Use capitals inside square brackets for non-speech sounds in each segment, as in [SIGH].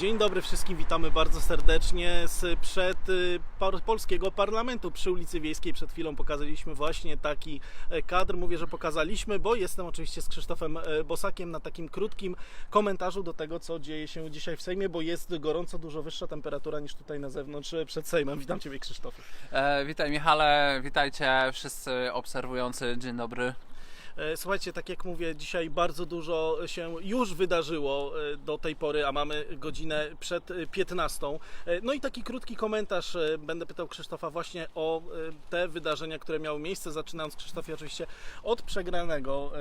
Dzień dobry wszystkim, witamy bardzo serdecznie z przed y, polskiego parlamentu przy ulicy Wiejskiej. Przed chwilą pokazaliśmy właśnie taki e, kadr. Mówię, że pokazaliśmy, bo jestem oczywiście z Krzysztofem e, Bosakiem na takim krótkim komentarzu do tego, co dzieje się dzisiaj w Sejmie, bo jest gorąco, dużo wyższa temperatura niż tutaj na zewnątrz e, przed Sejmem. Witam Ciebie Krzysztofie. E, witaj Michale, witajcie wszyscy obserwujący, dzień dobry. E, Słuchajcie, tak jak mówię, dzisiaj bardzo dużo się już wydarzyło e, do tej pory, a mamy godzinę przed e, 15. E, No i taki krótki komentarz będę pytał Krzysztofa właśnie o te wydarzenia, które miały miejsce, zaczynając Krzysztofie oczywiście od przegranego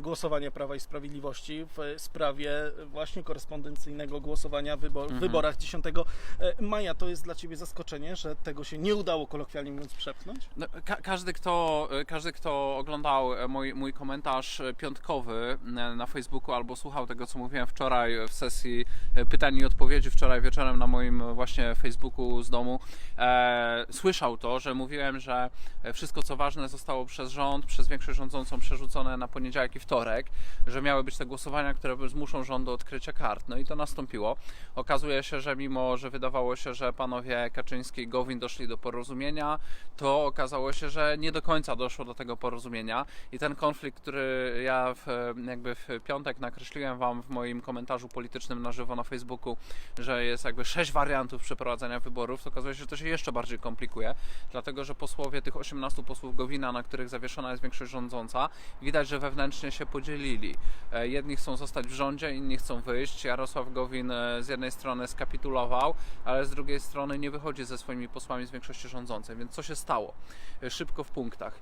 głosowania Prawa i Sprawiedliwości w sprawie właśnie korespondencyjnego głosowania w wybor- w wyborach 10 e, maja. To jest dla Ciebie zaskoczenie, że tego się nie udało kolokwialnie mówiąc przepchnąć? No, ka- każdy, kto, każdy, kto oglądał mój, mój komentarz piątkowy e, na Facebooku albo słuchał tego, co mówiłem wczoraj w sesji e, pytań i odpowiedzi wczoraj wieczorem na moim właśnie Facebooku z domu, e, słyszał to, że mówiłem, że wszystko co ważne zostało przez rząd, przez większość rządzącą przerzucone na poniedziałek i wtorek, że miały być te głosowania, które zmuszą rząd do odkrycia kart. No i to nastąpiło. Okazuje się, że mimo, że wydawało się, że panowie Kaczyński i Gowin doszli do porozumienia, to okazało się, że nie do końca doszło do tego porozumienia i ten konflikt, który ja w, jakby w piątek nakreśliłem wam w moim komentarzu politycznym na żywo na Facebooku, że jest jakby sześć wariantów przeprowadzania wyborów, to okazuje się, że to się jeszcze bardziej komplikuje, dlatego że posłowie tych 18 posłów Gowina, na których zawieszona jest większość rządząca, widać, że wewnętrznie się podzielili. E, Jedni chcą zostać w rządzie, inni chcą wyjść. Jarosław Gowin e, z jednej strony skapitulował, ale z drugiej strony nie wychodzi ze swoimi posłami z większości rządzącej. Więc co się stało? E, Szybko w punktach.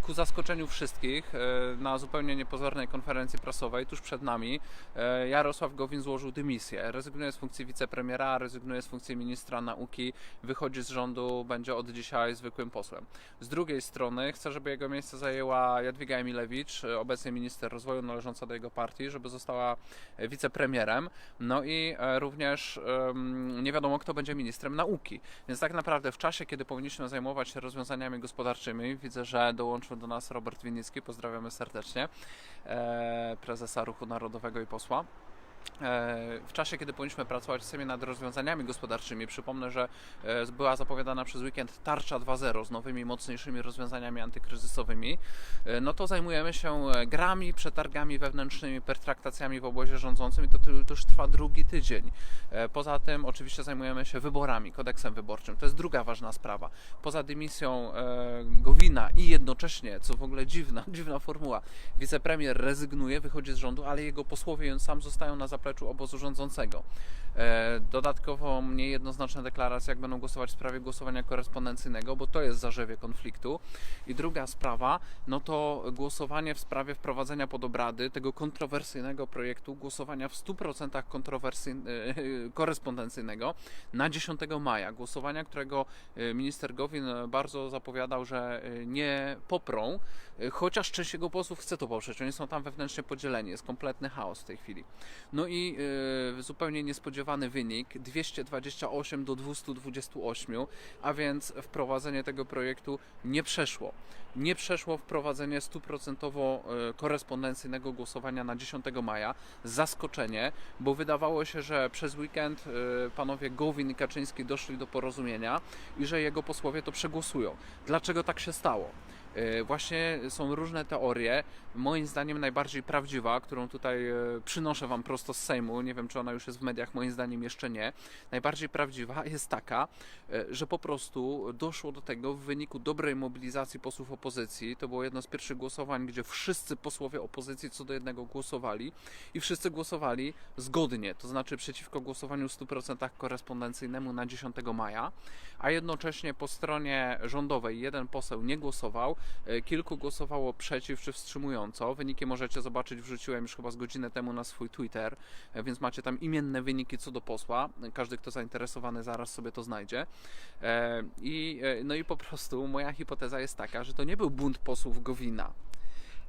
Ku zaskoczeniu wszystkich, e, na zupełnie niepozornej konferencji prasowej tuż przed nami, e, Jarosław Gowin złożył dymisję. Rezygnuje z funkcji wicepremiera, rezygnuje z funkcji ministra nauki, wychodzi z rządu, będzie od dzisiaj zwykłym posłem. Z drugiej strony chce, żeby jego miejsce zajęła Jadwiga Emilewicz, e, obecnie minister rozwoju należąca do jego partii, żeby została wicepremierem. No i również nie wiadomo, kto będzie ministrem nauki. Więc tak naprawdę w czasie, kiedy powinniśmy zajmować się rozwiązaniami gospodarczymi, widzę, że dołączył do nas Robert Winnicki, pozdrawiamy serdecznie, e, prezesa Ruchu Narodowego i posła. E, W czasie, kiedy powinniśmy pracować Sejmie nad rozwiązaniami gospodarczymi, przypomnę, że e, była zapowiadana przez weekend tarcza 2.0 z nowymi, mocniejszymi rozwiązaniami antykryzysowymi, e, no to zajmujemy się grami, przetargami wewnętrznymi, pertraktacjami w obozie rządzącym i to, już trwa drugi tydzień. Poza tym oczywiście zajmujemy się wyborami, kodeksem wyborczym. To jest druga ważna sprawa. Poza dymisją Gowina i jednocześnie, co w ogóle dziwna, [LAUGHS] dziwna formuła, wicepremier rezygnuje, wychodzi z rządu, ale jego posłowie on sam zostają na zapleczu obozu rządzącego. E, Dodatkowo niejednoznaczne deklaracje, jak będą głosować w sprawie głosowania korespondencyjnego, bo to jest zarzewie konfliktu. I druga sprawa, no to głosowanie w sprawie wprowadzenia pod obrady tego kontrowersyjnego projektu, głosowania w 100% kontrowersy- e, korespondencyjnego na 10 maja. Głosowania, którego e, minister Gowin e, bardzo zapowiadał, że e, nie poprą, e, chociaż część jego posłów chce to poprzeć. Oni są tam wewnętrznie podzieleni. Jest kompletny chaos w tej chwili. No i e, zupełnie niespodziewany wynik 228 do 228, a więc wprowadzenie tego projektu nie przeszło. Nie przeszło wprowadzenie stuprocentowo e, korespondencyjnego głosowania na 10 maja. Zaskoczenie, bo wydawało się, że przez weekend e, panowie Gowin i Kaczyński doszli do porozumienia i że jego posłowie to przegłosują. Dlaczego tak się stało? E, Właśnie są różne teorie. Moim zdaniem najbardziej prawdziwa, którą tutaj e, przynoszę Wam prosto z Sejmu, nie wiem czy ona już jest w mediach, moim zdaniem jeszcze nie. Najbardziej prawdziwa jest taka, e, że po prostu doszło do tego w wyniku dobrej mobilizacji posłów opozycji. To było jedno z pierwszych głosowań, gdzie wszyscy posłowie opozycji co do jednego głosowali i wszyscy głosowali zgodnie, to znaczy przeciwko głosowaniu w 100% korespondencyjnemu na 10 maja, a jednocześnie po stronie rządowej jeden poseł nie głosował, kilku głosowało przeciw czy wstrzymująco. Wyniki możecie zobaczyć, wrzuciłem już chyba z godzinę temu na swój Twitter, e, więc macie tam imienne wyniki co do posła. Każdy, kto zainteresowany, zaraz sobie to znajdzie. E, I, e, no i po prostu moja hipoteza jest taka, że to nie był bunt posłów Gowina.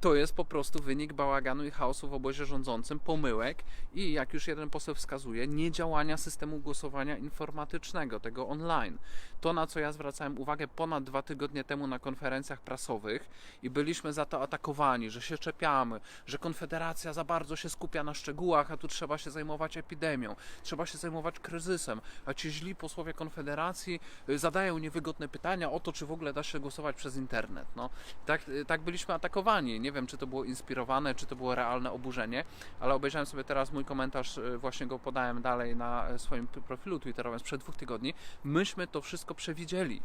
to jest po prostu wynik bałaganu i chaosu w obozie rządzącym, pomyłek i jak już jeden poseł wskazuje, niedziałania systemu głosowania informatycznego, tego online. To, na co ja zwracałem uwagę ponad dwa tygodnie temu na konferencjach prasowych i byliśmy za to atakowani, że się czepiamy, że Konfederacja za bardzo się skupia na szczegółach, a tu trzeba się zajmować epidemią, trzeba się zajmować kryzysem, a ci źli posłowie Konfederacji y, zadają niewygodne pytania o to, czy w ogóle da się głosować przez internet. No, tak, y, tak byliśmy atakowani. Nie wiem, czy to było inspirowane, czy to było realne oburzenie, ale obejrzałem sobie teraz mój komentarz, y, właśnie go podałem dalej na swoim profilu twitterowym sprzed dwóch tygodni. Myśmy to wszystko przewidzieli.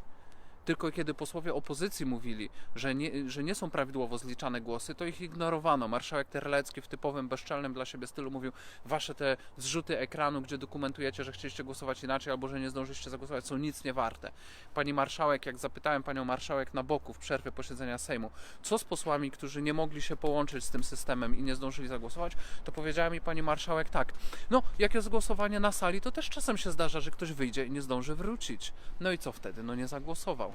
Tylko kiedy posłowie opozycji mówili, że nie, że nie są prawidłowo zliczane głosy, to ich ignorowano. Marszałek Terlecki w typowym, bezczelnym dla siebie stylu mówił, wasze te zrzuty ekranu, gdzie dokumentujecie, że chcieliście głosować inaczej albo że nie zdążyliście zagłosować, są nic nie warte. Pani marszałek, jak zapytałem panią marszałek na boku w przerwie posiedzenia Sejmu, co z posłami, którzy nie mogli się połączyć z tym systemem i nie zdążyli zagłosować, to powiedziała mi pani marszałek tak, no jak jest głosowanie na sali, to też czasem się zdarza, że ktoś wyjdzie i nie zdąży wrócić. No i co wtedy? No nie zagłosował.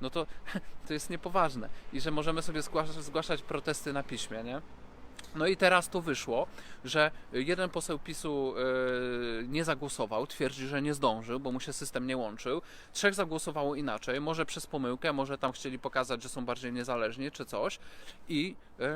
No to, [LAUGHS] to jest niepoważne. I że możemy sobie zgłaszać, zgłaszać protesty na piśmie, nie? No i teraz to wyszło, że jeden poseł PiSu yy, nie zagłosował, twierdzi, że nie zdążył, bo mu się system nie łączył. Trzech zagłosowało inaczej, może przez pomyłkę, może tam chcieli pokazać, że są bardziej niezależni czy coś. I yy,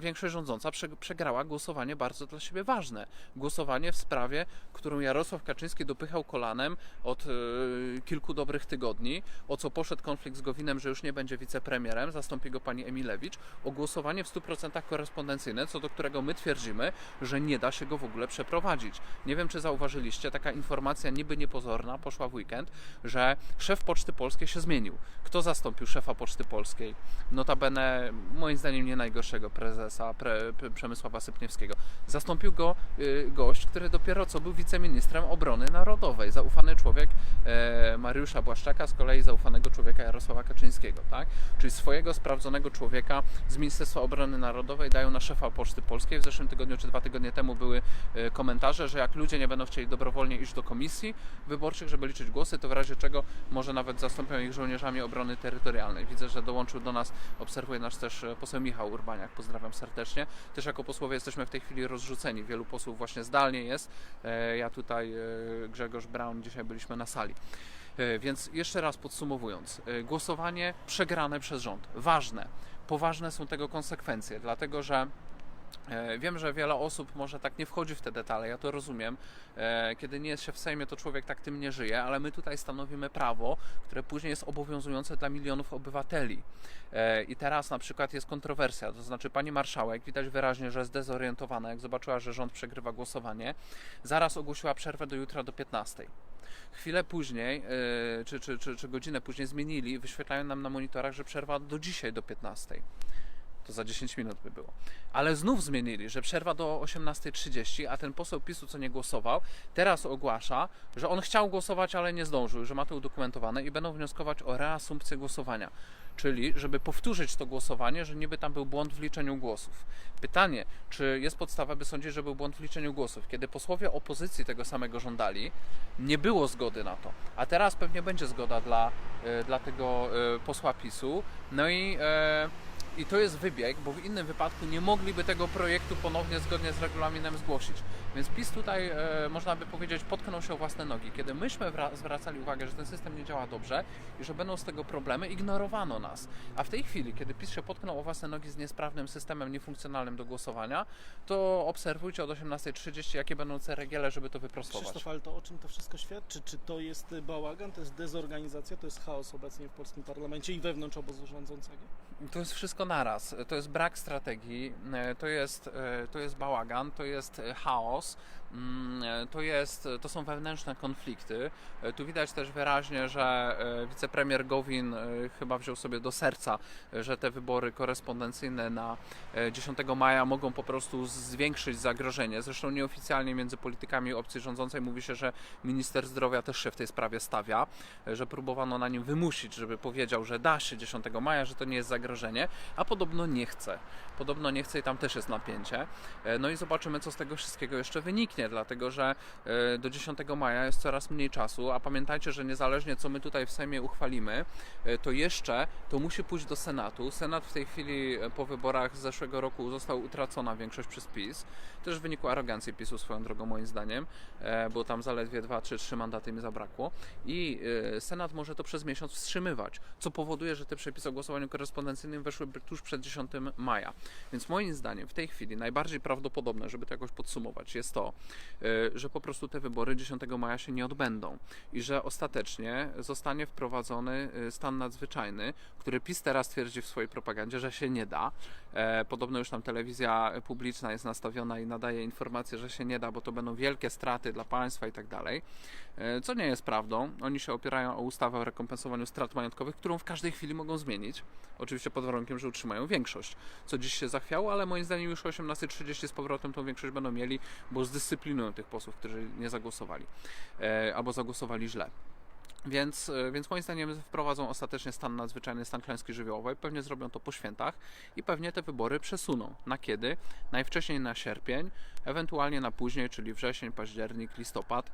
większość rządząca prze, przegrała głosowanie bardzo dla siebie ważne. Głosowanie w sprawie, którą Jarosław Kaczyński dopychał kolanem od yy, kilku dobrych tygodni, o co poszedł konflikt z Gowinem, że już nie będzie wicepremierem, zastąpi go pani Emilewicz, o głosowanie w 100% korespondencyjne, co do którego my twierdzimy, że nie da się go w ogóle przeprowadzić. Nie wiem, czy zauważyliście, taka informacja niby niepozorna poszła w weekend, że szef Poczty Polskiej się zmienił. Kto zastąpił szefa Poczty Polskiej? Notabene, moim zdaniem, nie najgorszego prezesa pre, pre, Przemysława Sypniewskiego. Zastąpił go y, gość, który dopiero co był wiceministrem obrony narodowej. Zaufany człowiek e, Mariusza Błaszczaka, z kolei zaufanego człowieka Jarosława Kaczyńskiego. Tak? Czyli swojego sprawdzonego człowieka z Ministerstwa Obrony Narodowej dają na szefa Poczty Polskiej. W zeszłym tygodniu czy dwa tygodnie temu były e, komentarze, że jak ludzie nie będą chcieli dobrowolnie iść do komisji wyborczych, żeby liczyć głosy, to w razie czego może nawet zastąpią ich żołnierzami obrony terytorialnej. Widzę, że dołączył do nas, obserwuje nas też e, poseł Michał Urbaniak. Pozdrawiam serdecznie. Też jako posłowie jesteśmy w tej chwili rozrzuceni. Wielu posłów właśnie zdalnie jest. E, Ja tutaj, Grzegorz Braun, dzisiaj byliśmy na sali. Więc jeszcze raz podsumowując, głosowanie przegrane przez rząd. Ważne. Poważne są tego konsekwencje, dlatego że Wiem, że wiele osób może tak nie wchodzi w te detale, ja to rozumiem. E, Kiedy nie jest się w Sejmie, to człowiek tak tym nie żyje, ale my tutaj stanowimy prawo, które później jest obowiązujące dla milionów obywateli. E, I teraz na przykład jest kontrowersja, to znaczy pani marszałek widać wyraźnie, że jest zdezorientowana, jak zobaczyła, że rząd przegrywa głosowanie, zaraz ogłosiła przerwę do jutra do 15. Chwilę później, e, czy, czy, czy, czy godzinę później zmienili, wyświetlają nam na monitorach, że przerwa do dzisiaj do 15 to za 10 minut by było. Ale znów zmienili, że przerwa do 18.30, a ten poseł PiSu, co nie głosował, teraz ogłasza, że on chciał głosować, ale nie zdążył, że ma to udokumentowane i będą wnioskować o reasumpcję głosowania. Czyli, żeby powtórzyć to głosowanie, że niby tam był błąd w liczeniu głosów. Pytanie, czy jest podstawa, by sądzić, że był błąd w liczeniu głosów? Kiedy posłowie opozycji tego samego żądali, nie było zgody na to. A teraz pewnie będzie zgoda dla, e, dla tego e, posła PiSu. No i e, i to jest wybieg, bo w innym wypadku nie mogliby tego projektu ponownie zgodnie z regulaminem zgłosić. Więc PiS tutaj, e, można by powiedzieć, potknął się o własne nogi. Kiedy myśmy wra- zwracali uwagę, że ten system nie działa dobrze i że będą z tego problemy, ignorowano nas. A w tej chwili, kiedy PiS się potknął o własne nogi z niesprawnym systemem niefunkcjonalnym do głosowania, to obserwujcie od 18.30, jakie będą ceregiele, żeby to wyprostować. Krzysztof, ale to o czym to wszystko świadczy? Czy to jest y, bałagan, to jest dezorganizacja, to jest chaos obecnie w polskim parlamencie i wewnątrz obozu rządzącego? To jest wszystko naraz. To jest brak strategii, e, to jest, e, to jest bałagan, to jest e, chaos, to, jest, to są wewnętrzne konflikty. E, Tu widać też wyraźnie, że e, wicepremier Gowin e, chyba wziął sobie do serca, e, że te wybory korespondencyjne na e, 10 maja mogą po prostu zwiększyć zagrożenie. Zresztą nieoficjalnie między politykami opcji rządzącej mówi się, że minister zdrowia też się w tej sprawie stawia, e, że próbowano na nim wymusić, żeby powiedział, że da się 10 maja, że to nie jest zagrożenie, a podobno nie chce. Podobno nie chce i tam też jest napięcie. E, No i zobaczymy, co z tego wszystkiego jeszcze wyniknie, dlatego że e, do 10 maja jest coraz mniej czasu, a pamiętajcie, że niezależnie co my tutaj w Sejmie uchwalimy, e, to jeszcze to musi pójść do Senatu. Senat w tej chwili po wyborach z zeszłego roku został utracona większość przez PiS, też w wyniku arogancji PiSu swoją drogą moim zdaniem, bo tam zaledwie 2 czy 3 mandaty mi zabrakło i Senat może to przez miesiąc wstrzymywać, co powoduje, że te przepisy o głosowaniu korespondencyjnym weszłyby tuż przed 10 maja. Więc moim zdaniem w tej chwili najbardziej prawdopodobne, żeby to jakoś podsumować, jest to, e, że po prostu te wybory 10 maja się nie odbędą i że ostatecznie zostanie wprowadzony e, stan nadzwyczajny, który PiS teraz twierdzi w swojej propagandzie, że się nie da. E, Podobno już tam telewizja publiczna jest nastawiona i nadaje informacje, że się nie da, bo to będą wielkie straty dla państwa i tak dalej. E, Co nie jest prawdą. Oni się opierają o ustawę o rekompensowaniu strat majątkowych, którą w każdej chwili mogą zmienić. Oczywiście pod warunkiem, że utrzymają większość, co dziś się zachwiało, ale moim zdaniem już o 18.30 z powrotem tą większość będą mieli, bo zdyscyplinują tych posłów, którzy nie zagłosowali e, albo zagłosowali źle. Więc, e, więc moim zdaniem wprowadzą ostatecznie stan nadzwyczajny, stan klęski żywiołowej. Pewnie zrobią to po świętach i pewnie te wybory przesuną. Na kiedy? Najwcześniej na sierpień, ewentualnie na później, czyli wrzesień, październik, listopad.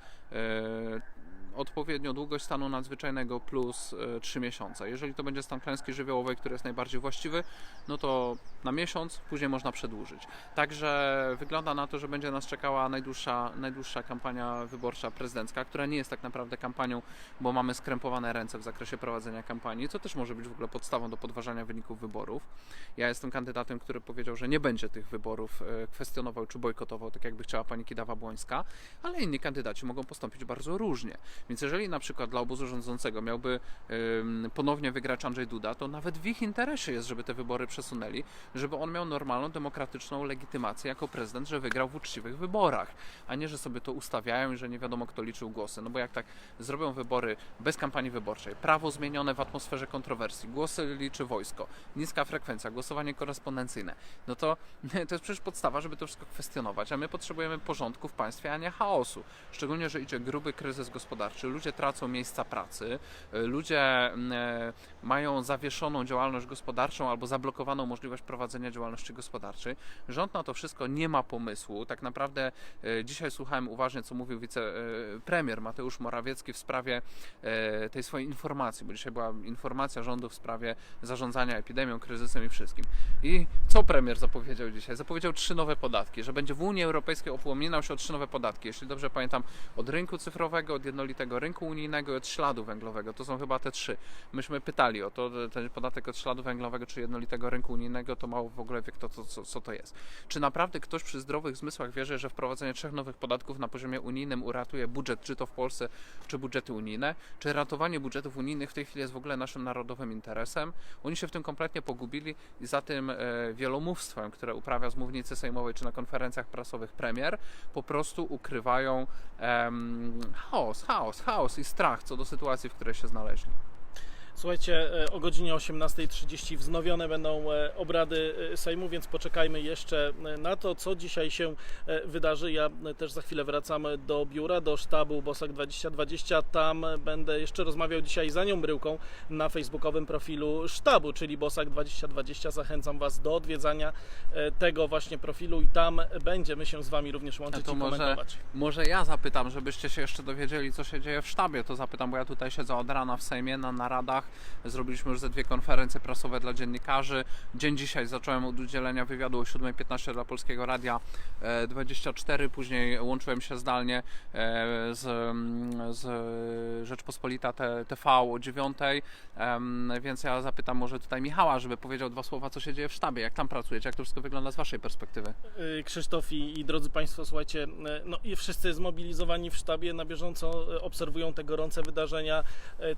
E, odpowiednio długość stanu nadzwyczajnego plus e, 3 miesiące. Jeżeli to będzie stan klęski żywiołowej, który jest najbardziej właściwy, no to na miesiąc, później można przedłużyć. Także wygląda na to, że będzie nas czekała najdłuższa, najdłuższa kampania wyborcza prezydencka, która nie jest tak naprawdę kampanią, bo mamy skrępowane ręce w zakresie prowadzenia kampanii, co też może być w ogóle podstawą do podważania wyników wyborów. Ja jestem kandydatem, który powiedział, że nie będzie tych wyborów e, kwestionował czy bojkotował, tak jakby chciała pani Kidawa-Błońska, ale inni kandydaci mogą postąpić bardzo różnie. Więc jeżeli na przykład dla obozu rządzącego miałby ponownie wygrać Andrzej Duda, to nawet w ich interesie jest, żeby te wybory przesunęli, żeby on miał normalną, demokratyczną legitymację jako prezydent, że wygrał w uczciwych wyborach, a nie, że sobie to ustawiają i że nie wiadomo kto liczył głosy. No bo jak tak zrobią wybory bez kampanii wyborczej, prawo zmienione w atmosferze kontrowersji, głosy liczy wojsko, niska frekwencja, głosowanie korespondencyjne, no to [LAUGHS] to jest przecież podstawa, żeby to wszystko kwestionować, a my potrzebujemy porządku w państwie, a nie chaosu. Szczególnie, że idzie gruby kryzys gospodarczy, ludzie tracą miejsca pracy, y, ludzie mm, e, mają zawieszoną działalność gospodarczą albo zablokowaną możliwość prowadzenia działalności gospodarczej. Rząd na to wszystko nie ma pomysłu. Tak naprawdę e, dzisiaj słuchałem uważnie, co mówił wicepremier Mateusz Morawiecki w sprawie tej swojej informacji, bo dzisiaj była informacja rządu w sprawie zarządzania epidemią, kryzysem i wszystkim. I co premier zapowiedział dzisiaj? Zapowiedział trzy nowe podatki, że będzie w Unii Europejskiej opominał się o trzy nowe podatki. Jeśli dobrze pamiętam, od rynku cyfrowego, od jednolitego rynku unijnego i od śladu węglowego. To są chyba te trzy. Myśmy pytali o to, ten podatek od śladu węglowego czy jednolitego rynku unijnego, to mało w ogóle wie kto to, co, co to jest. Czy naprawdę ktoś przy zdrowych zmysłach wierzy, że wprowadzenie trzech nowych podatków na poziomie unijnym uratuje budżet, czy to w Polsce, czy budżety unijne? Czy ratowanie budżetów unijnych w tej chwili jest w ogóle naszym narodowym interesem? Oni się w tym kompletnie pogubili i za tym e, wielomówstwem, które uprawia z mównicy sejmowej czy na konferencjach prasowych premier, po prostu ukrywają chaos, chaos, chaos i strach co do sytuacji, w której się znaleźli. Słuchajcie, e, o godzinie 18.30 wznowione będą e, obrady e, Sejmu, więc poczekajmy jeszcze na to, co dzisiaj się wydarzy. Ja też za chwilę wracam do biura, do sztabu Bosak 2020. Tam będę jeszcze rozmawiał dzisiaj z Anią Bryłką na facebookowym profilu sztabu, czyli Bosak 2020. Zachęcam Was do odwiedzania tego właśnie profilu i tam będziemy się z Wami również łączyć i może- komentować. Może ja zapytam, żebyście się jeszcze dowiedzieli, co się dzieje w sztabie, to zapytam, bo ja tutaj siedzę od rana w Sejmie na naradach. Zrobiliśmy już ze dwie konferencje prasowe dla dziennikarzy. Dzień dzisiaj zacząłem od udzielenia wywiadu o 7.15 dla Polskiego Radia e, 24, później łączyłem się zdalnie e, z, mm, z Rzeczpospolita TV o 9, em, więc ja zapytam może tutaj Michała, żeby powiedział dwa słowa, co się dzieje w sztabie, jak tam pracujecie, jak to wszystko wygląda z Waszej perspektywy. Y, Krzysztof i, i drodzy Państwo, słuchajcie, no i wszyscy zmobilizowani w sztabie na bieżąco obserwują te gorące wydarzenia,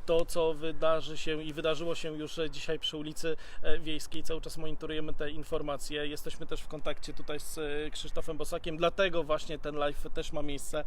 to co wydarzy się i wydarzyło się już y, dzisiaj przy ulicy y, Wiejskiej, cały czas monitorujemy te informacje, jesteśmy też w kontakcie tutaj z y, Krzysztofem Bosakiem, dlatego właśnie ten live też ma miejsce,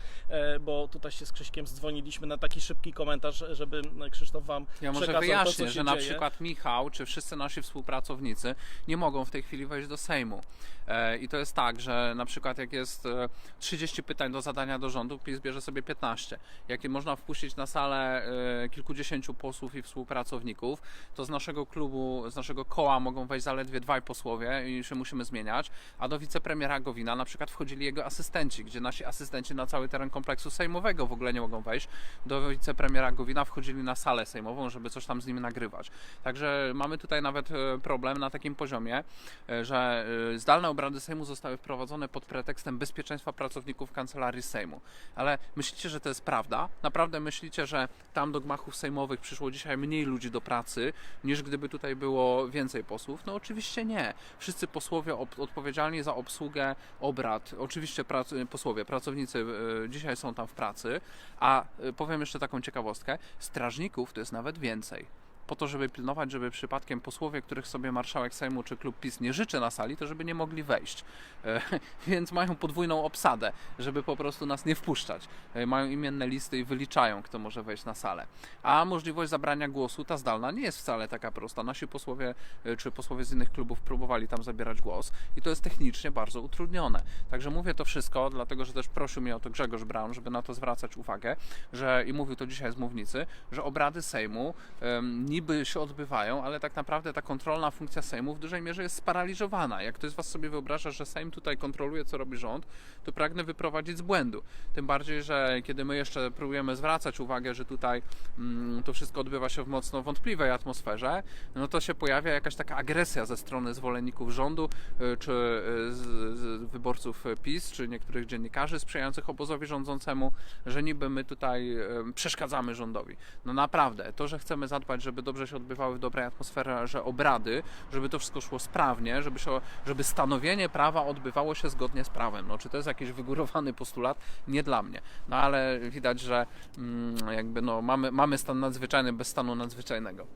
bo tutaj się z Krzyśkiem zdzwoniliśmy na taki szybki komentarz, żeby Krzysztof Wam Ja może przekazał wyjaśnię, to, że na dzieje. przykład Michał, czy wszyscy nasi współpracownicy nie mogą w tej chwili wejść do Sejmu. E, I to jest tak, że na przykład jak jest e, 30 pytań do zadania do rządu, PiS bierze sobie 15. Jak można wpuścić na salę e, kilkudziesięciu posłów i współpracowników, pracowników, to z naszego klubu, z naszego koła mogą wejść zaledwie dwaj posłowie i się musimy zmieniać, a do wicepremiera Gowina na przykład wchodzili jego asystenci, gdzie nasi asystenci na cały teren kompleksu sejmowego w ogóle nie mogą wejść. Do wicepremiera Gowina wchodzili na salę sejmową, żeby coś tam z nim nagrywać. Także mamy tutaj nawet e, problem na takim poziomie, e, że e, zdalne obrady Sejmu zostały wprowadzone pod pretekstem bezpieczeństwa pracowników kancelarii Sejmu. Ale myślicie, że to jest prawda? Naprawdę myślicie, że tam do gmachów sejmowych przyszło dzisiaj mniej ludzi do pracy, niż gdyby tutaj było więcej posłów? No oczywiście nie. Wszyscy posłowie odpowiedzialni za obsługę obrad, oczywiście prac- posłowie, pracownicy e, dzisiaj są tam w pracy, a e, powiem jeszcze taką ciekawostkę, strażników to jest nawet więcej po to, żeby pilnować, żeby przypadkiem posłowie, których sobie marszałek Sejmu czy klub PiS nie życzy na sali, to żeby nie mogli wejść. E, [LAUGHS] Więc mają podwójną obsadę, żeby po prostu nas nie wpuszczać. E, Mają imienne listy i wyliczają, kto może wejść na salę. A możliwość zabrania głosu, ta zdalna, nie jest wcale taka prosta. Nasi posłowie e, czy posłowie z innych klubów próbowali tam zabierać głos i to jest technicznie bardzo utrudnione. Także mówię to wszystko, dlatego że też prosił mnie o to Grzegorz Braun, żeby na to zwracać uwagę, że i mówił to dzisiaj z mównicy, że obrady Sejmu em, niby się odbywają, ale tak naprawdę ta kontrolna funkcja Sejmu w dużej mierze jest sparaliżowana. Jak ktoś z Was sobie wyobraża, że Sejm tutaj kontroluje, co robi rząd, to pragnę wyprowadzić z błędu. Tym bardziej, że kiedy my jeszcze próbujemy zwracać uwagę, że tutaj mm, to wszystko odbywa się w mocno wątpliwej atmosferze, no to się pojawia jakaś taka agresja ze strony zwolenników rządu, y, czy y, z, z wyborców PiS, czy niektórych dziennikarzy sprzyjających obozowi rządzącemu, że niby my tutaj y, przeszkadzamy rządowi. No naprawdę, to, że chcemy zadbać, żeby dobrze się odbywały w dobrej atmosferze obrady, żeby to wszystko szło sprawnie, żeby, się, żeby stanowienie prawa odbywało się zgodnie z prawem. No, czy to jest jakiś wygórowany postulat? Nie dla mnie. No ale widać, że mm, jakby no, mamy, mamy stan nadzwyczajny bez stanu nadzwyczajnego.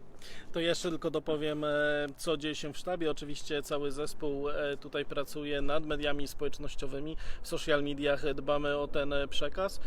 To jeszcze tylko dopowiem, e, co dzieje się w sztabie. Oczywiście cały zespół e, tutaj pracuje nad mediami społecznościowymi. W social mediach dbamy o ten e, przekaz.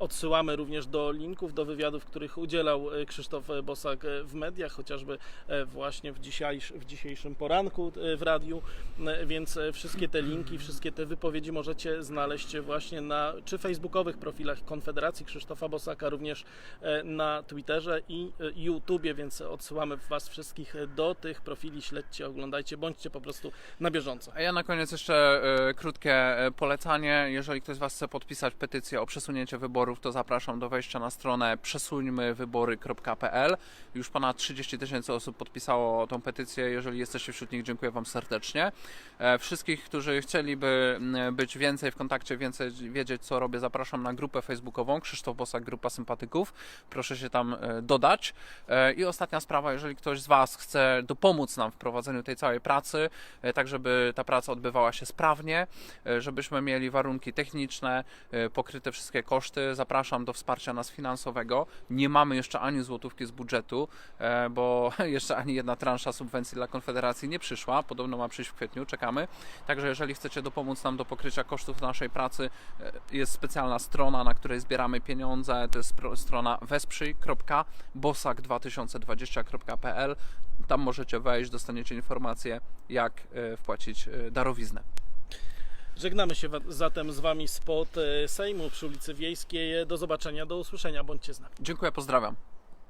E, Odsyłamy również do linków, do wywiadów, których udzielał e, Krzysztof Bosak e, w mediach, chociażby e, właśnie w, dzisiejsz, w dzisiejszym poranku e, w radiu, E, więc e, wszystkie te linki, wszystkie te wypowiedzi możecie znaleźć właśnie na czy facebookowych profilach Konfederacji Krzysztofa Bosaka, również e, na Twitterze i e, YouTubie, więc odsyłamy Was wszystkich do tych profili, śledźcie, oglądajcie, bądźcie po prostu na bieżąco. A ja na koniec jeszcze e, krótkie e, polecanie. Jeżeli ktoś z Was chce podpisać petycję o przesunięcie wyborów, to zapraszam do wejścia na stronę przesuńmywybory.pl. Już ponad 30 tysięcy osób podpisało tą petycję. Jeżeli jesteście wśród nich, dziękuję Wam serdecznie. E, Wszystkich, którzy chcieliby być więcej w kontakcie, więcej wiedzieć, co robię, zapraszam na grupę facebookową Krzysztof Bosak, Grupa Sympatyków. Proszę się tam e, dodać. E, I ostatnia sprawa, jeżeli ktoś z Was chce dopomóc nam w prowadzeniu tej całej pracy, tak żeby ta praca odbywała się sprawnie, żebyśmy mieli warunki techniczne, pokryte wszystkie koszty, zapraszam do wsparcia nas finansowego. Nie mamy jeszcze ani złotówki z budżetu, e, bo [LAUGHS] jeszcze ani jedna transza subwencji dla Konfederacji nie przyszła. Podobno ma przyjść w kwietniu, czekamy. Także jeżeli chcecie dopomóc nam do pokrycia kosztów naszej pracy, e, jest specjalna strona, na której zbieramy pieniądze. To jest strona wesprzyj.bosak2020.pl. Tam możecie wejść, dostaniecie informację, jak e, wpłacić darowiznę. Żegnamy się zatem z Wami spod e, Sejmu przy ulicy Wiejskiej. Do zobaczenia, do usłyszenia, bądźcie z nami. Dziękuję, pozdrawiam.